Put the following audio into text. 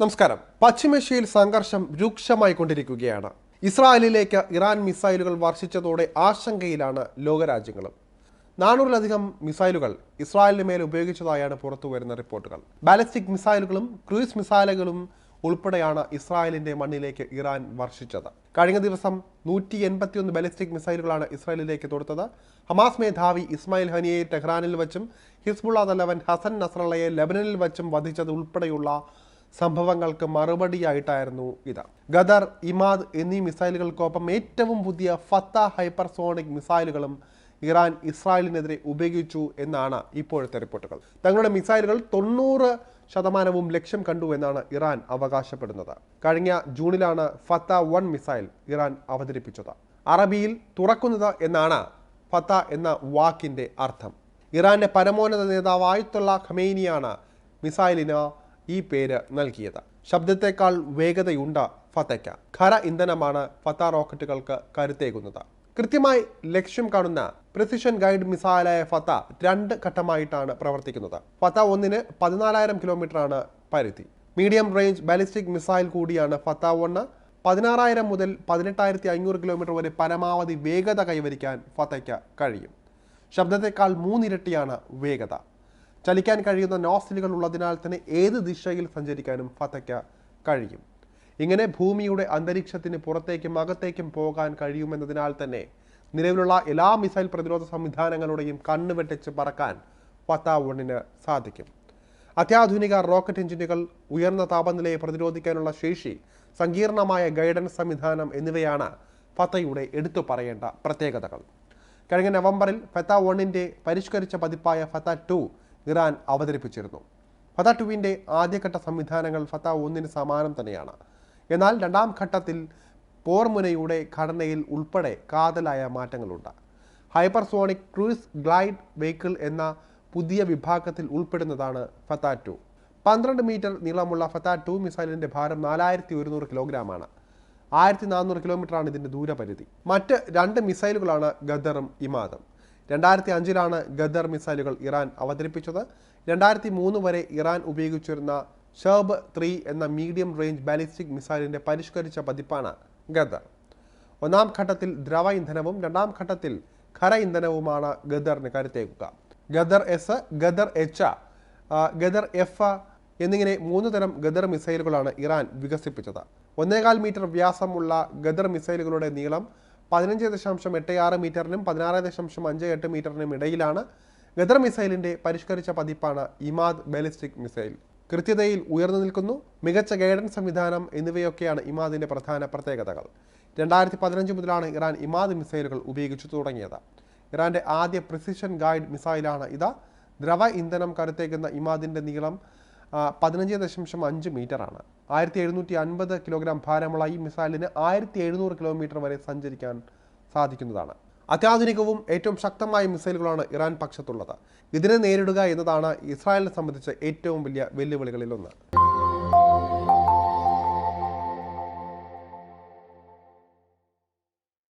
നമസ്കാരം. പശ്ചിമേഷ്യയിൽ സംഘർഷം രൂക്ഷമായി കൊണ്ടിരിക്കുകയാണ്. ഇസ്രായേലിലേക്ക് ഇറാൻ മിസൈലുകൾ വർഷിച്ചതോടെ ആശങ്കയിലാണ് ലോകരാജ്യങ്ങളും. നാനൂറിലധികം മിസൈലുകൾ ഇസ്രായേലിന് മേൽ ഉപയോഗിച്ചതായാണ് പുറത്തുവരുന്ന റിപ്പോർട്ടുകൾ. ബാലിസ്റ്റിക് മിസൈലുകളും ക്രൂയിസ് മിസൈലുകളും ഉൾപ്പെടെയാണ് ഇസ്രായേലിന്റെ മണ്ണിലേക്ക് ഇറാൻ വർഷിച്ചത്. കഴിഞ്ഞ ദിവസം നൂറ്റി എൺപത്തിയൊന്ന് ബാലിസ്റ്റിക് മിസൈലുകളാണ് ഇസ്രായേലിലേക്ക് തൊടുത്തത്. ഹമാസ് മേധാവി ഇസ്മായിൽ ഹനിയെ ടെഹ്റാനിൽ വച്ചും ഹിസ്ബുള്ള തലവൻ ഹസൻ നസ്രള്ളയെ ലബനനിൽ വച്ചും വധിച്ചത് ഉൾപ്പെടെയുള്ള സംഭവങ്ങൾക്ക് മറുപടിയായിട്ടായിരുന്നു ഇത്. ഗദർ ഇമാദ് എന്നീ മിസൈലുകൾക്കൊപ്പം ഏറ്റവും പുതിയ ഫത്ത ഹൈപ്പർസോണിക് മിസൈലുകളും ഇറാൻ ഇസ്രായേലിനെതിരെ ഉപയോഗിച്ചു എന്നാണ് ഇപ്പോഴത്തെ റിപ്പോർട്ടുകൾ. തങ്ങളുടെ മിസൈലുകൾ തൊണ്ണൂറ് ശതമാനവും ലക്ഷ്യം കണ്ടു എന്നാണ് ഇറാൻ അവകാശപ്പെടുന്നത്. കഴിഞ്ഞ ജൂണിലാണ് ഫത്ത വൺ മിസൈൽ ഇറാൻ അവതരിപ്പിച്ചത്. അറബിയിൽ തുറക്കുന്നത് എന്നാണ് ഫത്ത എന്ന വാക്കിന്റെ അർത്ഥം. ഇറാന്റെ പരമോന്നത നേതാവ് ആയത്തുള്ള ഖമേനിയാണ് മിസൈലിന് ഈ പേര് നൽകിയത്. ശബ്ദത്തെക്കാൾ വേഗതയുണ്ട് ഫത്തയ്ക്ക് ഖര ഇന്ധനമാണ് ഫത്ത റോക്കറ്റുകൾക്ക് കരുത്തേകുന്നത്. കൃത്യമായി ലക്ഷ്യം കാണുന്ന പ്രിസിഷൻ ഗൈഡ് മിസൈലായ ഫത്ത രണ്ട് ഘട്ടമായിട്ടാണ് പ്രവർത്തിക്കുന്നത്. ഫത്ത ഒന്നിന് പതിനാലായിരം കിലോമീറ്ററാണ് പരിധി. മീഡിയം റേഞ്ച് ബാലിസ്റ്റിക് മിസൈൽ കൂടിയാണ് ഫത്ത ഒന്ന്. പതിനാറായിരം മുതൽ പതിനെട്ടായിരത്തി അഞ്ഞൂറ് കിലോമീറ്റർ വരെ പരമാവധി വേഗത കൈവരിക്കാൻ ഫത്തയ്ക്ക് കഴിയും. ശബ്ദത്തെക്കാൾ മൂന്നിരട്ടിയാണ് വേഗത. ചലിക്കാൻ കഴിയുന്ന നോസിലുകൾ ഉള്ളതിനാൽ തന്നെ ഏത് ദിശയിൽ സഞ്ചരിക്കാനും ഫത്തയ്ക്ക് കഴിയും. ഇങ്ങനെ ഭൂമിയുടെ അന്തരീക്ഷത്തിന് പുറത്തേക്കും അകത്തേക്കും പോകാൻ കഴിയുമെന്നതിനാൽ തന്നെ നിലവിലുള്ള എല്ലാ മിസൈൽ പ്രതിരോധ സംവിധാനങ്ങളുടെയും കണ്ണ് വെട്ടിച്ച് പറക്കാൻ ഫത്ത വണ്ണിന് സാധിക്കും. അത്യാധുനിക റോക്കറ്റ് എഞ്ചിനുകൾ ഉയർന്ന താപനിലയെ പ്രതിരോധിക്കാനുള്ള ശേഷി സങ്കീർണമായ ഗൈഡൻസ് സംവിധാനം എന്നിവയാണ് ഫത്തയുടെ എടുത്തു പറയേണ്ട പ്രത്യേകതകൾ. കഴിഞ്ഞ നവംബറിൽ ഫത്ത വണ്ണിന്റെ പരിഷ്കരിച്ച പതിപ്പായ ഫത്ത ടു ഇറാൻ അവതരിപ്പിച്ചിരുന്നു. ഫത ടുവിന്റെ ആദ്യഘട്ട സംവിധാനങ്ങൾ ഫത ഒന്നിന് സമാനം തന്നെയാണ്. എന്നാൽ രണ്ടാം ഘട്ടത്തിൽ പോർമുനയുടെ ഘടനയിൽ ഉൾപ്പെടെ കാതലായ മാറ്റങ്ങളുണ്ട്. ഹൈപ്പർസോണിക് ക്രൂയിസ് ഗ്ലൈഡ് വെഹിക്കിൾ എന്ന പുതിയ വിഭാഗത്തിൽ ഉൾപ്പെടുന്നതാണ് ഫത ടു. പന്ത്രണ്ട് മീറ്റർ നീളമുള്ള ഫത ടു മിസൈലിന്റെ ഭാരം നാലായിരത്തി ഒരുന്നൂറ് കിലോഗ്രാമാണ്. ആയിരത്തി നാനൂറ് കിലോമീറ്ററാണ് ഇതിന്റെ ദൂരപരിധി. മറ്റ് രണ്ട് മിസൈലുകളാണ് ഗദറും ഇമാദും. രണ്ടായിരത്തി അഞ്ചിലാണ് ഗദർ മിസൈലുകൾ ഇറാൻ അവതരിപ്പിച്ചത്. രണ്ടായിരത്തി മൂന്ന് വരെ ഇറാൻ ഉപയോഗിച്ചിരുന്ന ഷേബ് ത്രീ എന്ന മീഡിയം റേഞ്ച് ബാലിസ്റ്റിക് മിസൈലിന്റെ പരിഷ്കരിച്ച പതിപ്പാണ് ഗദർ. ഒന്നാം ഘട്ടത്തിൽ ദ്രവ ഇന്ധനവും രണ്ടാം ഘട്ടത്തിൽ ഖര ഇന്ധനവുമാണ് ഗദറിന് കരുത്തേക്കുക Ghadr S Ghadr H Ghadr F എന്നിങ്ങനെ മൂന്ന് തരം ഗദർ മിസൈലുകളാണ് ഇറാൻ വികസിപ്പിച്ചത്. ഒന്നേകാൽ മീറ്റർ വ്യാസമുള്ള ഗദർ മിസൈലുകളുടെ നീളം പതിനഞ്ച് ദശാംശം എട്ട് ആറ് മീറ്ററിനും പതിനാറ് ദശാംശം അഞ്ച് എട്ട് മീറ്ററിനും ഇടയിലാണ് ഗദർ മിസൈലിന്റെ പരിഷ്കരിച്ച പതിപ്പാണ് ഇമാദ് ബാലിസ്റ്റിക് മിസൈൽ. കൃത്യതയിൽ ഉയർന്നു നിൽക്കുന്നു. മികച്ച ഗൈഡൻസ് സംവിധാനം എന്നിവയൊക്കെയാണ് ഇമാദിന്റെ പ്രധാന പ്രത്യേകതകൾ. രണ്ടായിരത്തി പതിനഞ്ച് മുതലാണ് ഇറാൻ ഇമാദ് മിസൈലുകൾ ഉപയോഗിച്ചു തുടങ്ങിയത്. ഇറാന്റെ ആദ്യ പ്രിസിഷൻ ഗൈഡ് മിസൈലാണ് ഇത് ദ്രവ ഇന്ധനം കരുത്തേക്കുന്ന ഇമാദിന്റെ നീളം പതിനഞ്ച് ദശാംശം അഞ്ച് മീറ്ററാണ്. ആയിരത്തി എഴുന്നൂറ്റി അൻപത് കിലോഗ്രാം ഭാരമുള്ള ഈ മിസൈലിന് ആയിരത്തി എഴുന്നൂറ് കിലോമീറ്റർ വരെ സഞ്ചരിക്കാൻ സാധിക്കുന്നതാണ്. അത്യാധുനികവും ഏറ്റവും ശക്തമായ മിസൈലുകളാണ് ഇറാൻ പക്ഷത്തുള്ളത്. ഇതിനെ നേരിടുക എന്നതാണ് ഇസ്രായേലിനെ സംബന്ധിച്ച് ഏറ്റവും വലിയ വെല്ലുവിളികളിലൊന്ന്.